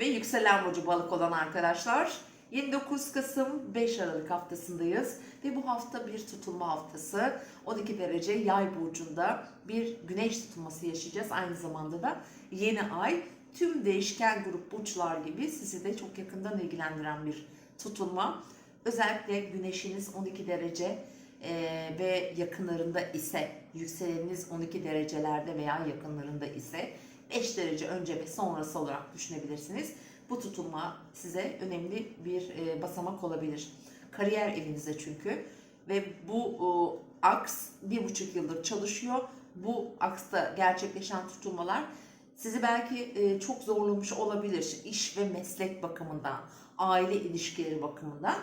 ve yükselen burcu balık olan arkadaşlar. 29 Kasım 5 Aralık haftasındayız ve bu hafta bir tutulma haftası. 12 derece yay burcunda bir güneş tutulması yaşayacağız. Aynı zamanda da yeni ay tüm değişken grup burçlar gibi sizi de çok yakından ilgilendiren bir tutulma. Özellikle güneşiniz 12 derece eee, ve yakınlarında ise yükseleniniz 12 derecelerde veya yakınlarında ise 5 derece önce ve sonrası olarak düşünebilirsiniz. Bu tutulma size önemli bir e, basamak olabilir. Kariyer evinizde çünkü ve bu e, aks bir buçuk yıldır çalışıyor. Bu aksta gerçekleşen tutulmalar sizi belki e, çok zorlamış olabilir iş ve meslek bakımından, aile ilişkileri bakımından.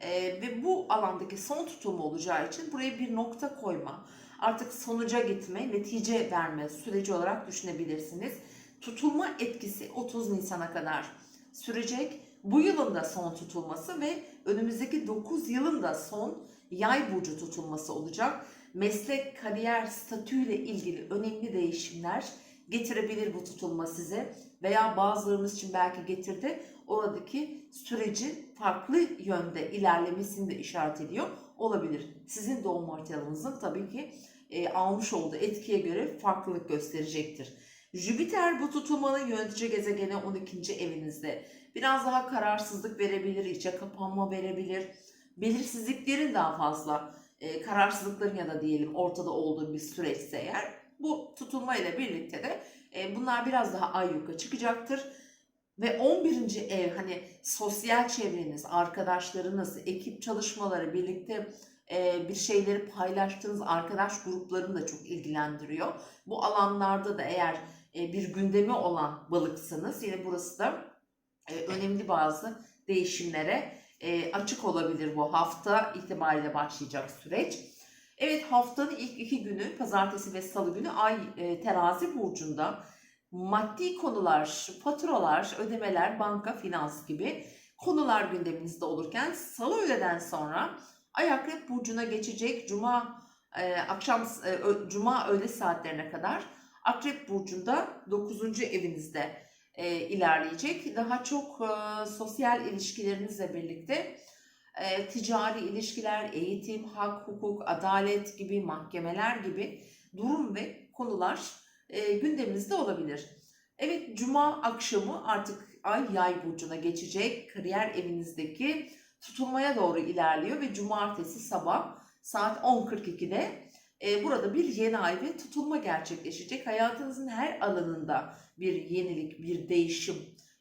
E, ve bu alandaki son tutulma olacağı için buraya bir nokta koyma, artık sonuca gitme, netice verme süreci olarak düşünebilirsiniz. Tutulma etkisi 30 Nisan'a kadar sürecek. Bu yılın da son tutulması ve önümüzdeki 9 yılın da son yay burcu tutulması olacak. Meslek, kariyer, statüyle ilgili önemli değişimler getirebilir bu tutulma size veya bazılarımız için belki getirdi. Oradaki sürecin farklı yönde ilerlemesini de işaret ediyor olabilir. Sizin doğum haritalarınızın tabii ki e, almış olduğu etkiye göre farklılık gösterecektir. Jüpiter bu tutulmanın yönetici gezegeni 12. evinizde. Biraz daha kararsızlık verebilir, içe kapanma verebilir. Belirsizliklerin daha fazla, e, kararsızlıkların ya da diyelim ortada olduğu bir süreçse eğer bu tutulma ile birlikte de e, bunlar biraz daha ayyuka çıkacaktır. Ve 11. ev hani sosyal çevreniz, arkadaşlarınız, ekip çalışmaları, birlikte bir şeyleri paylaştığınız arkadaş gruplarını da çok ilgilendiriyor. Bu alanlarda da eğer bir gündemi olan balıksanız yine burası da önemli bazı değişimlere açık olabilir bu hafta itibariyle başlayacak süreç. Evet haftanın ilk iki günü pazartesi ve salı günü ay terazi burcunda maddi konular, faturalar, ödemeler, banka, finans gibi konular gündeminizde olurken salı öğleden sonra ay akrep burcuna geçecek cuma e, akşam e, cuma öğle saatlerine kadar akrep burcunda 9. evinizde e, ilerleyecek. Daha çok e, sosyal ilişkilerinizle birlikte e, ticari ilişkiler, eğitim, hak, hukuk, adalet gibi mahkemeler gibi durum ve konular e, gündeminizde olabilir. Evet cuma akşamı artık ay yay burcuna geçecek. Kariyer evinizdeki tutulmaya doğru ilerliyor ve cumartesi sabah saat 10.42'de e, burada bir yeni ay ve tutulma gerçekleşecek. Hayatınızın her alanında bir yenilik, bir değişim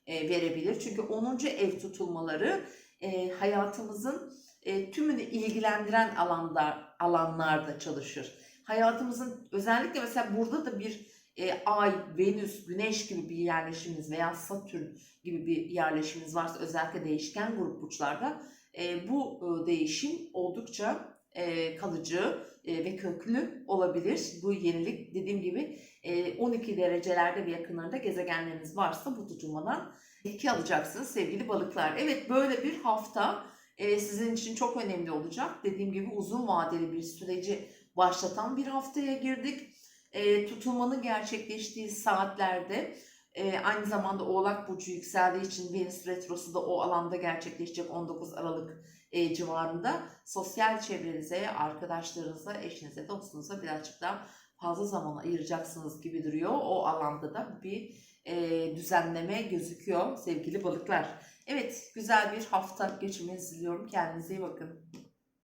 e, verebilir. Çünkü 10. ev tutulmaları e, hayatımızın e, tümünü ilgilendiren alanda alanlarda çalışır. Hayatımızın özellikle mesela burada da bir e, Ay, Venüs, Güneş gibi bir yerleşiminiz veya Satürn gibi bir yerleşiminiz varsa özellikle değişken grup burçlarda e, bu e, değişim oldukça e, kalıcı e, ve köklü olabilir. Bu yenilik dediğim gibi e, 12 derecelerde ve yakınlarında gezegenleriniz varsa bu tutulmadan etki alacaksınız sevgili balıklar. Evet böyle bir hafta e, sizin için çok önemli olacak. Dediğim gibi uzun vadeli bir süreci başlatan bir haftaya girdik. E, tutulmanın gerçekleştiği saatlerde e, aynı zamanda Oğlak Burcu yükseldiği için Venüs Retrosu da o alanda gerçekleşecek 19 Aralık e, civarında. Sosyal çevrenize, arkadaşlarınıza, eşinize, dostunuza birazcık daha fazla zaman ayıracaksınız gibi duruyor. O alanda da bir e, düzenleme gözüküyor sevgili balıklar. Evet güzel bir hafta geçirmenizi diliyorum. Kendinize iyi bakın.